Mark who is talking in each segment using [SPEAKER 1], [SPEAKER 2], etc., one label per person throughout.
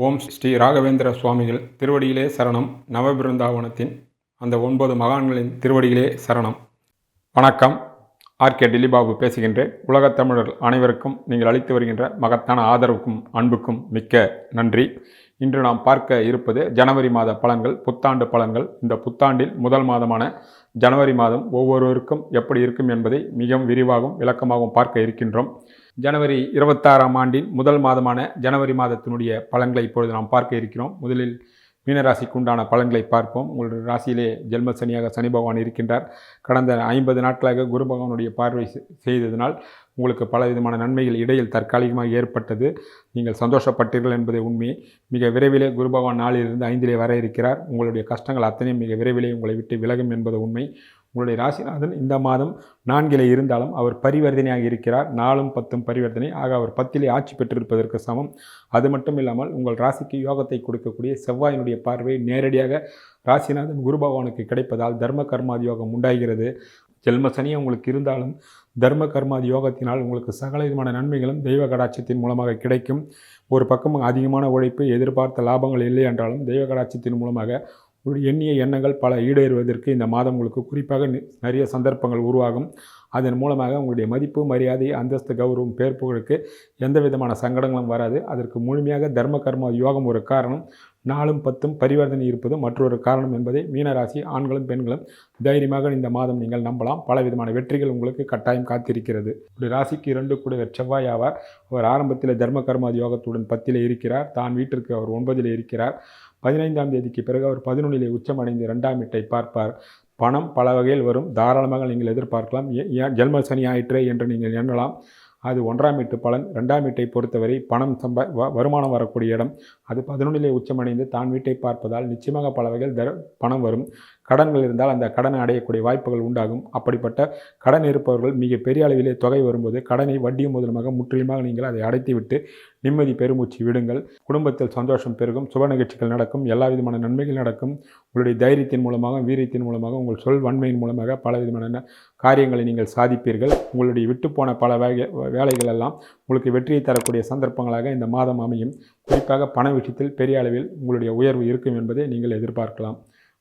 [SPEAKER 1] ஓம் ஸ்ரீ ராகவேந்திர சுவாமிகள் திருவடியிலே சரணம். நவபிருந்தாவனத்தின் அந்த ஒன்பது மகான்களின் திருவடியிலே சரணம். வணக்கம். ஆர்கே டில்லிபாபு பேசுகின்றேன். உலகத் தமிழர் அனைவருக்கும் நீங்கள் அளித்து வருகின்ற மகத்தான ஆதரவுக்கும் அன்புக்கும் மிக்க நன்றி. இன்று நாம் பார்க்க இருப்பது ஜனவரி மாத பலன்கள் புத்தாண்டு பலன்கள். இந்த புத்தாண்டில் முதல் மாதமான ஜனவரி மாதம் ஒவ்வொருவருக்கும் எப்படி இருக்கும் என்பதை மிகவும் விரிவாகவும் விளக்கமாகவும் பார்க்க இருக்கின்றோம். ஜனவரி இருபத்தாறாம் ஆண்டின் முதல் மாதமான ஜனவரி மாதத்தினுடைய பலன்களை இப்பொழுது நாம் பார்க்க இருக்கிறோம். முதலில் மீனராசிக்கு உண்டான பலன்களை பார்ப்போம். உங்களுடைய ராசியிலே ஜென்ம சனியாக சனி பகவான் இருக்கின்றார். கடந்த ஐம்பது நாட்களாக குரு பகவானுடைய பார்வை செய்ததினால் உங்களுக்கு பல விதமான நன்மைகள் இடையில் தற்காலிகமாக ஏற்பட்டது. நீங்கள் சந்தோஷப்பட்டீர்கள் என்பதை உண்மை. மிக விரைவிலே குரு பகவான் நாளிலிருந்து ஐந்திலே வர இருக்கிறார். உங்களுடைய கஷ்டங்கள் அத்தனையும் மிக விரைவிலே உங்களை விட்டு விலகும் என்பது உண்மை. உங்களுடைய ராசிநாதன் இந்த மாதம் நான்கிலே இருந்தாலும் அவர் பரிவர்த்தனையாக இருக்கிறார். நாலும் பத்தும் பரிவர்த்தனை. ஆக அவர் பத்திலே ஆட்சி பெற்றிருப்பதற்கு சமம். அது மட்டும் இல்லாமல் உங்கள் ராசிக்கு யோகத்தை கொடுக்கக்கூடிய செவ்வாயினுடைய பார்வை நேரடியாக ராசிநாதன் குரு பகவானுக்கு கிடைப்பதால் தர்ம கர்மாதி யோகம் உண்டாகிறது. ஜென்ம சனி உங்களுக்கு இருந்தாலும் தர்ம கர்மாதி யோகத்தினால் உங்களுக்கு சகல விதமான நன்மைகளும் தெய்வ கடாட்சத்தின் மூலமாக கிடைக்கும். ஒரு பக்கம் அதிகமான உழைப்பு எதிர்பார்த்த லாபங்கள் இல்லை என்றாலும் தெய்வ கடாட்சத்தின் மூலமாக உங்களுடைய எண்ணிய எண்ணங்கள் பல ஈடேறுவதற்கு இந்த மாதம் உங்களுக்கு குறிப்பாக நி- நிறைய சந்தர்ப்பங்கள் உருவாகும். அதன் மூலமாக உங்களுடைய மதிப்பு மரியாதை அந்தஸ்து கௌரவம் பேர் புகழுக்கு எந்த விதமான சங்கடங்களும் வராது. அதற்கு முழுமையாக தர்ம கர்ம யோகம் ஒரு காரணம். நாலும் பத்தும் பரிவர்த்தனை இருப்பது மற்றொரு காரணம் என்பதை மீனராசி ஆண்களும் பெண்களும் தைரியமாக இந்த மாதம் நீங்கள் நம்பலாம். பல விதமான வெற்றிகள் உங்களுக்கு கட்டாயம் காத்திருக்கிறது. ஒரு ராசிக்கு இரண்டு கூடிய செவ்வாய் ஆவார். அவர் ஆரம்பத்தில் தர்ம கர்மாதி யோகத்துடன் பத்தில் இருக்கிறார். தான் வீட்டிற்கு அவர் ஒன்பதில் இருக்கிறார். பதினைந்தாம் தேதிக்கு பிறகு அவர் பதினொன்றிலே உச்சமடைந்து ரெண்டாம் வீட்டை பார்ப்பார். பணம் பல வகையில் வரும். தாராளமாக நீங்கள் எதிர்பார்க்கலாம். ஜென்ம சனி ஆயிற்றே என்று நீங்கள் எண்ணலாம். அது ஒன்றாம் வீட்டு பலன். ரெண்டாம் வீட்டை பொறுத்தவரை பணம் சம்பா வ- வருமானம் வரக்கூடிய இடம். அது பதினொன்றிலே உச்சமடைந்து தான் வீட்டை பார்ப்பதால் நிச்சயமாக பல வகையில் தர பணம் வரும். கடன்கள் இருந்தால் அந்த கடனை அடையக்கூடிய வாய்ப்புகள் உண்டாகும். அப்படிப்பட்ட கடன் இருப்பவர்கள் மிக பெரிய அளவிலே தொகை வரும்போது கடனை வட்டியும் முதலமாக முற்றிலுமாக நீங்கள் அதை அடைத்துவிட்டு நிம்மதி பெருமூச்சு விடுங்கள். குடும்பத்தில் சந்தோஷம் பெருகும். சுப நிகழ்ச்சிகள் நடக்கும். எல்லா விதமான நன்மைகள் நடக்கும். உங்களுடைய தைரியத்தின் மூலமாக வீரியத்தின் மூலமாக உங்கள் சொல் வன்மையின் மூலமாக பல விதமான காரியங்களை நீங்கள் சாதிப்பீர்கள். உங்களுடைய விட்டுப்போன பல வேக வேலைகள் எல்லாம் உங்களுக்கு வெற்றியை தரக்கூடிய சந்தர்ப்பங்களாக இந்த மாதம் அமையும். குறிப்பாக பண விஷயத்தில் பெரிய அளவில் உங்களுடைய உயர்வு இருக்கும் என்பதை நீங்கள் எதிர்பார்க்கலாம்.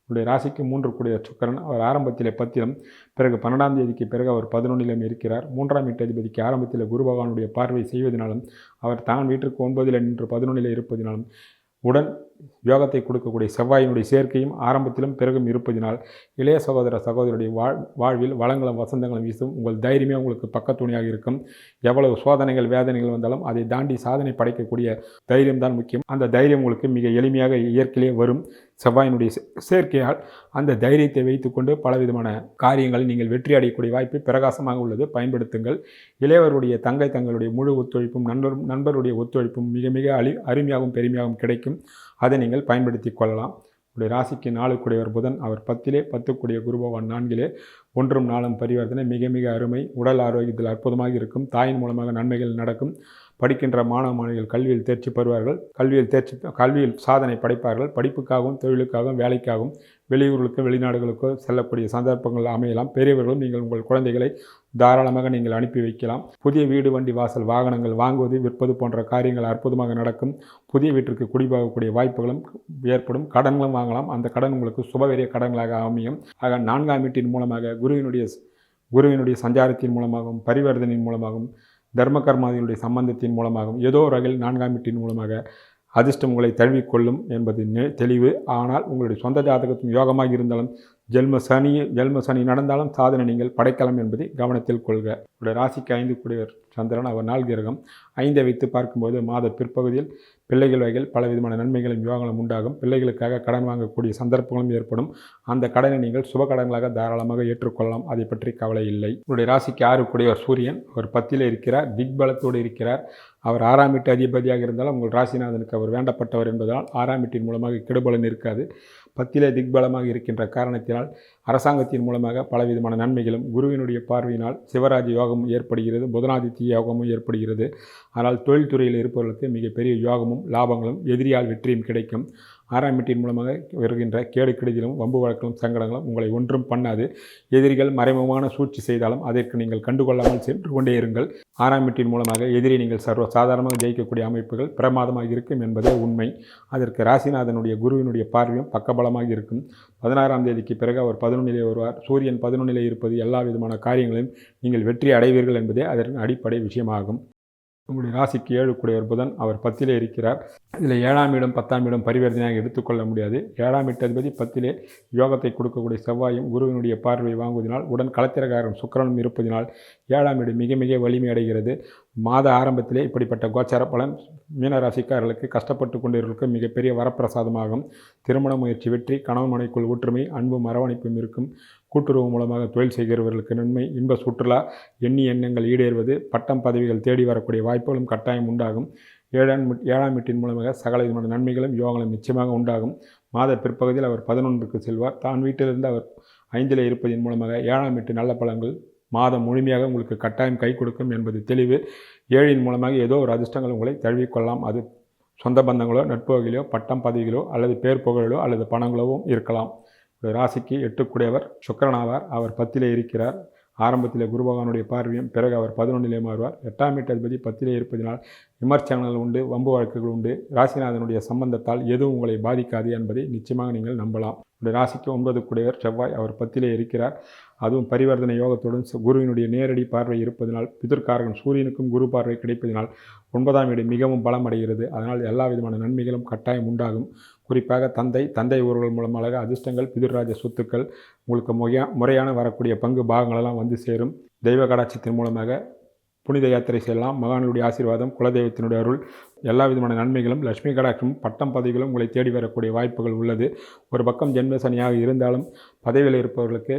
[SPEAKER 1] உங்களுடைய ராசிக்கு மூன்று கூடிய சுக்கரன். அவர் ஆரம்பத்திலே பத்திரம் பிறகு பன்னெண்டாம் தேதிக்கு பிறகு அவர் பதினொன்றிலும் இருக்கிறார். மூன்றாம் வீட்டதிபதிக்கு ஆரம்பத்தில் குரு பகவானுடைய பார்வை செய்வதனாலும் அவர் தான் வீட்டிற்கு ஒன்பதில் நின்று பதினொன்றில் இருப்பதினாலும் உடன் யோகத்தை கொடுக்கக்கூடிய செவ்வாயினுடைய சேர்க்கையும் ஆரம்பத்திலும் பிறகும் இருப்பதினால் இளைய சகோதர சகோதரருடைய வாழ் வாழ்வில் வளங்களும் வசந்தங்களும் வீசும். உங்கள் தைரியமே உங்களுக்கு பக்கத்துணையாக இருக்கும். எவ்வளவு சோதனைகள் வேதனைகள் வந்தாலும் அதை தாண்டி சாதனை படைக்கக்கூடிய தைரியம் தான் முக்கியம். அந்த தைரியம் உங்களுக்கு மிக எளிமையாக இயற்கையிலே வரும். செவ்வாயினுடைய சேர்க்கையால் அந்த தைரியத்தை வைத்துக்கொண்டு பலவிதமான காரியங்களை நீங்கள் வெற்றி அடையக்கூடிய வாய்ப்பு பிரகாசமாக உள்ளது. பயன்படுத்துங்கள். இளையவருடைய தங்கை தங்களுடைய முழு ஒத்துழைப்பும் நண்பர் நண்பருடைய ஒத்துழைப்பும் மிக மிக அழி அருமையாகவும் பெருமையாகவும் கிடைக்கும். அதை நீங்கள் பயன்படுத்தி கொள்ளலாம். உடைய ராசிக்கு நாளுக்குடையவர் புதன். அவர் பத்திலே பத்துக்குடைய குருபவன் நான்கிலே ஒன்றும் நாளும் பரிவர்த்தனை. மிக மிக அருமை. உடல் ஆரோக்கியத்தில் அற்புதமாக இருக்கும். தாயின் மூலமாக நன்மைகள் நடக்கும். படிக்கின்ற மாணவ மாணவிகள் கல்வியில் தேர்ச்சி பெறுவார்கள். கல்வியில் தேர்ச்சி கல்வியில் சாதனை படைப்பார்கள். படிப்புக்காகவும் தொழிலுக்காகவும் வேலைக்காகவும் வெளியூர்களுக்கு வெளிநாடுகளுக்கோ செல்லக்கூடிய சந்தர்ப்பங்கள் அமையலாம். பெரியவர்களும் நீங்கள் உங்கள் குழந்தைகளை தாராளமாக நீங்கள் அனுப்பி வைக்கலாம். புதிய வீடு வண்டி வாசல் வாகனங்கள் வாங்குவது விற்பது போன்ற காரியங்கள் அற்புதமாக நடக்கும். புதிய வீட்டிற்கு குடிபாகக்கூடிய வாய்ப்புகளும் ஏற்படும். கடன்களும் வாங்கலாம். அந்த கடன் உங்களுக்கு சுபவெரிய கடன்களாக அமையும். ஆக நான்காம் வீட்டின் மூலமாக குருவினுடைய குருவினுடைய சஞ்சாரத்தின் மூலமாகவும் பரிவர்த்தனையின் மூலமாகவும் தர்ம கர்மாதிகளுடைய சம்பந்தத்தின் மூலமாகவும் ஏதோ ஒரு வகையில் நான்காம் வீட்டின் மூலமாக அதிர்ஷ்டம் உங்களை தழுவிக்கொள்ளும் என்பது நெ- தெளிவு. ஆனால் உங்களுடைய சொந்த ஜாதகத்தும் யோகமாக இருந்தாலும் ஜென்ம சனி ஜென்ம சனி நடந்தாலும் சாதனை நீங்கள் படைக்கலாம் என்பதை கவனத்தில் கொள்க. உடைய ராசிக்கு ஐந்து கூடிய சந்திரன் அவர் நாள் கிரகம். ஐந்தை வைத்து பார்க்கும்போது மாத பிற்பகுதியில் பிள்ளைகள் வகையில் பல விதமான நன்மைகளும் யோகங்களும் உண்டாகும். பிள்ளைகளுக்காக கடன் வாங்கக்கூடிய சந்தர்ப்பங்களும் ஏற்படும். அந்த கடனை நீங்கள் சுப கடன்களாக தாராளமாக ஏற்றுக்கொள்ளலாம். அதை பற்றி கவலை இல்லை. உடைய ராசிக்கு ஆறு கூடியவர் சூரியன். அவர் பத்தியில் இருக்கிறார் திக்பலத்தோடு இருக்கிறார். அவர் ஆறாம் வீட்டு அதிபதியாக இருந்தாலும் உங்கள் ராசிநாதனுக்கு அவர் வேண்டப்பட்டவர் என்பதால் ஆறாம் வீட்டின் மூலமாக கெடுபலன் இருக்காது. பத்திலே திக்பலமாக இருக்கின்ற காரணத்தினால் அரசாங்கத்தின் மூலமாக பலவிதமான நன்மைகளும் குருவினுடைய பார்வையினால் சிவராஜ யோகமும் ஏற்படுகிறது புதனாதித்ய யோகமும் ஏற்படுகிறது. ஆனால் தொழில்துறையில் இருப்பவர்களுக்கு மிகப்பெரிய யோகமும் லாபங்களும் எதிரியால் வெற்றியும் கிடைக்கும். ஆறாம் வீட்டின் மூலமாக வருகின்ற கேடு கெடுதிலும் வம்பு வழக்கிலும் சங்கடங்களும் உங்களை ஒன்றும் பண்ணாது. எதிரிகள் மறைமுகமான சூழ்ச்சி செய்தாலும் அதற்கு நீங்கள் கண்டுகொள்ளாமல் சென்று கொண்டே இருங்கள். ஆறாம் வீட்டின் மூலமாக எதிரி நீங்கள் சர்வ சாதாரணமாக ஜெயிக்கக்கூடிய அமைப்புகள் பிரமாதமாக இருக்கும் என்பதே உண்மை. அதற்கு ராசிநாதனுடைய குருவினுடைய பார்வையும் பக்கபலமாக இருக்கும். பதினாறாம் தேதிக்கு பிறகு அவர் பதினொன்னிலே வருவார். சூரியன் பதினொன்றிலே இருப்பது எல்லா விதமான காரியங்களையும் நீங்கள் வெற்றி அடைவீர்கள் என்பதே அதன் அடிப்படை விஷயமாகும். உங்களுடைய ராசிக்கு ஏழு கூடியவர் புதன் அவர் பத்திலே இருக்கிறார். இதில் ஏழாம் இடம் பத்தாம் இடம் பரிவர்த்தனையாக எடுத்துக்கொள்ள முடியாது. ஏழாம் அதிபதி பத்திலே யோகத்தை கொடுக்கக்கூடிய செவ்வாயும் குருவினுடைய பார்வையை வாங்குவதனால் உடன் களத்திரகாரன் சுக்கிரனும் இருப்பதினால் ஏழாம் இடம் மிக மிக வலிமை அடைகிறது. மாத ஆரம்பத்திலே இப்படிப்பட்ட கோச்சார பலன் மீனராசிக்காரர்களுக்கு கஷ்டப்பட்டு கொண்டிருக்கும் மிகப்பெரிய வரப்பிரசாதமாகும். திருமண முயற்சி வெற்றி கணவன் மனைக்குள் ஒற்றுமை அன்பும் அரவணைப்பும் இருக்கும். கூட்டுறவு மூலமாக தொழில் செய்கிறவர்களுக்கு நன்மை இன்ப சுற்றுலா எண்ணி எண்ணங்கள் ஈடேறுவது பட்டம் பதவிகள் தேடி வரக்கூடிய வாய்ப்புகளும் கட்டாயம் உண்டாகும். ஏழாம் ஏழாம் வீட்டின் மூலமாக சகல விதமான நன்மைகளும் யோகங்களும் நிச்சயமாக உண்டாகும். மாத பிற்பகுதியில் அவர் பதினொன்றுக்கு செல்வார். தான் வீட்டிலிருந்து அவர் ஐந்தில் இருப்பதன் மூலமாக ஏழாம் வீட்டு நல்ல பழங்கள் மாதம் முழுமையாக உங்களுக்கு கட்டாயம் கை கொடுக்கும் என்பது தெளிவு. ஏழின் மூலமாக ஏதோ ஒரு அதிர்ஷ்டங்கள் உங்களை தழுவிக்கொள்ளலாம். அது சொந்த பந்தங்களோ நட்புகளோ பட்டம் பதவிகளோ அல்லது பேர் புகழோ அல்லது பணங்களோவும் இருக்கலாம். ஒரு ராசிக்கு எட்டுக்குடையவர் சுக்கரனாவார் அவர் பத்திலே இருக்கிறார். ஆரம்பத்தில் குருபகவானுடைய பார்வையும் பிறகு அவர் பதினொன்றிலே மாறுவார். எட்டாம் வீட்டதிபதி பத்திலே இருப்பதினால் விமர்சனங்கள் உண்டு வம்பு வழக்குகள் உண்டு. ராசிநாதனுடைய சம்பந்தத்தால் எதுவும் உங்களை பாதிக்காது என்பதை நிச்சயமாக நீங்கள் நம்பலாம். உடைய ராசிக்கு ஒன்பது குடையவர் செவ்வாய் அவர் பத்திலே இருக்கிறார். அதுவும் பரிவர்த்தனை யோகத்துடன் குருவினுடைய நேரடி பார்வை இருப்பதனால் பிதற்காரகன் சூரியனுக்கும் குரு பார்வை கிடைப்பதினால் ஒன்பதாம் வீடு மிகவும் பலம் அடைகிறது அதனால் எல்லா விதமான நன்மைகளும் கட்டாயம் உண்டாகும். குறிப்பாக தந்தை தந்தை உறவுகள் மூலமாக அதிர்ஷ்டங்கள் பிதுர்ராஜ சொத்துக்கள் உங்களுக்கு முறையா முறையான வரக்கூடிய பங்கு பாகங்களெல்லாம் வந்து சேரும். தெய்வ கடாட்சத்தின் மூலமாக புனித யாத்திரை செய்யலாம். மகானுடைய ஆசீர்வாதம் குலதெய்வத்தினுடைய அருள் எல்லா விதமான நன்மைகளும் லட்சுமி கடாட்சமும் பட்டம் பதவிகளும் உங்களை தேடி வரக்கூடிய வாய்ப்புகள் உள்ளது. ஒரு பக்கம் ஜென்ம சனியாக இருந்தாலும் பதவியில் இருப்பவர்களுக்கு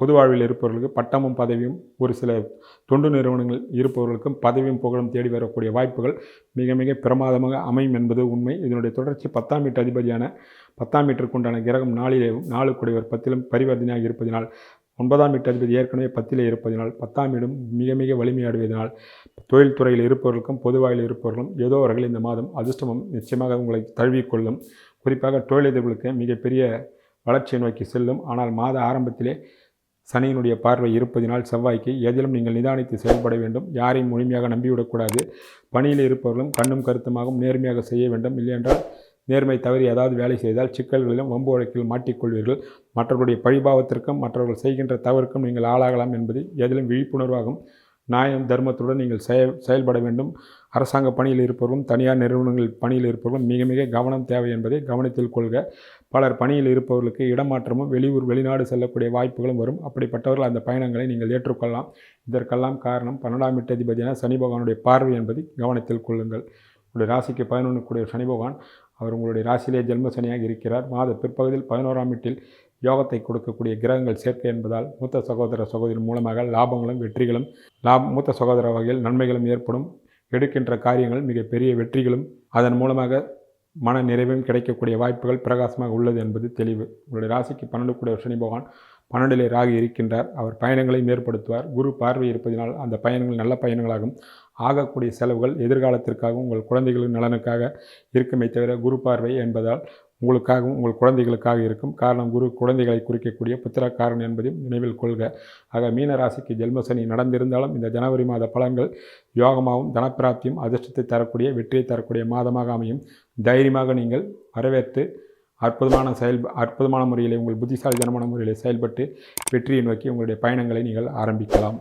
[SPEAKER 1] பொது வாழ்வில் இருப்பவர்களுக்கு பட்டமும் பதவியும் ஒரு சில தொண்டு நிறுவனங்கள் இருப்பவர்களுக்கும் பதவியும் புகழும் தேடி வரக்கூடிய வாய்ப்புகள் மிக மிக பிரமாதமாக அமையும் என்பது உண்மை. இதனுடைய தொடர்ச்சி பத்தாம் வீட்டு அதிபதியான பத்தாம் வீட்டிற்குண்டான கிரகம் நாளிலேயும் நாளுக்குடைய ஒரு பத்திலும் பரிவர்த்தனையாக இருப்பதினால் ஒன்பதாம் வீட்டு ஏற்கனவே பத்திலே இருப்பதினால் பத்தாம் வீடும் மிக மிக வலிமையாடுவதனால் தொழில்துறையில் இருப்பவர்களுக்கும் பொதுவாயில் இருப்பவர்களும் ஏதோ அவர்கள் இந்த மாதம் அதிர்ஷ்டமும் நிச்சயமாக உங்களை தழுவிக்கொள்ளும் குறிப்பாக தொழிலதிபர்களுக்கு மிகப்பெரிய வளர்ச்சியை நோக்கி செல்லும். ஆனால் மாத ஆரம்பத்திலே சனியினுடைய பார்வை இருப்பதினால் செவ்வாய்க்கு எதிலும் நீங்கள் நிதானித்து செயல்பட வேண்டும். யாரையும் முழுமையாக நம்பிவிடக்கூடாது. பணியில் இருப்பவர்களும் கண்ணும் கருத்துமாகவும் நேர்மையாக செய்ய வேண்டும். இல்லையென்றால் நேர்மை தவறி ஏதாவது வேலை செய்தால் சிக்கல்களிலும் வம்பு வழக்கில் மாட்டிக்கொள்வீர்கள். மற்றவர்களுடைய பழிபாவத்திற்கும் மற்றவர்கள் செய்கின்ற தவறுக்கும் நீங்கள் ஆளாகலாம் என்பது எதிலும் விழிப்புணர்வாகும். நியாயம் தர்மத்துடன் நீங்கள் செய செயல்பட வேண்டும். அரசாங்க பணியில் இருப்பவர்களும் தனியார் நிறுவனங்கள் பணியில் இருப்பவர்களும் மிக மிக கவனம் தேவை என்பதை கவனத்தில் கொள்க. பலர் பணியில் இருப்பவர்களுக்கு இடமாற்றமும் வெளியூர் வெளிநாடு செல்லக்கூடிய வாய்ப்புகளும் வரும். அப்படிப்பட்டவர்கள் அந்த பயணங்களை நீங்கள் ஏற்றுக்கொள்ளலாம். இதற்கெல்லாம் காரணம் பன்னெண்டாம் வீட்டு அதிபதியான சனி பகவானுடைய பார்வை என்பதை கவனத்தில் கொள்ளுங்கள். உங்களுடைய ராசிக்கு பதினொன்று கூடிய சனி பகவான் அவர் உங்களுடைய ராசியிலே ஜென்ம சனியாக இருக்கிறார். மாத பிற்பகுதியில் பதினோராம் வீட்டில் யோகத்தை கொடுக்கக்கூடிய கிரகங்கள் சேர்க்கை என்பதால் மூத்த சகோதர சகோதரி மூலமாக லாபங்களும் வெற்றிகளும் லாப மூத்த சகோதர வகையில் நன்மைகளும் ஏற்படும். எடுக்கின்ற காரியங்கள் மிகப்பெரிய வெற்றிகளும் அதன் மூலமாக மன நிறைவும் கிடைக்கக்கூடிய வாய்ப்புகள் பிரகாசமாக உள்ளது என்பது தெளிவு. உங்களுடைய ராசிக்கு பன்னெண்டு கூடிய சனி பகவான் பன்னெண்டிலே ராகி இருக்கின்றார். அவர் பயணங்களையும் ஏற்படுத்துவார். குரு பார்வை இருப்பதினால் அந்த பயணங்கள் நல்ல பயணங்களாகும். ஆகக்கூடிய செலவுகள் எதிர்காலத்திற்காகவும் உங்கள் குழந்தைகளின் நலனுக்காக இருக்குமே தவிர குரு பார்வை என்பதால் உங்களுக்காகவும் உங்கள் குழந்தைகளுக்காக இருக்கும். காரணம் குரு குழந்தைகளை குறிக்கக்கூடிய புத்திரக்காரன் என்பதையும் நினைவில் கொள்க. ஆக மீனராசிக்கு ஜென்மசனி நடந்திருந்தாலும் இந்த ஜனவரி மாத பலன்கள் யோகமாகவும் தனப்பிராப்தியும் அதிர்ஷ்டத்தை தரக்கூடிய வெற்றியை தரக்கூடிய மாதமாக அமையும். தைரியமாக நீங்கள் வரவேற்று அற்புதமான செயல் அற்புதமான முறையில் உங்கள் புத்திசாலித்தனமான முறையில் செயல்பட்டு வெற்றியை நோக்கி உங்களுடைய பயணங்களை நீங்கள் ஆரம்பிக்கலாம்.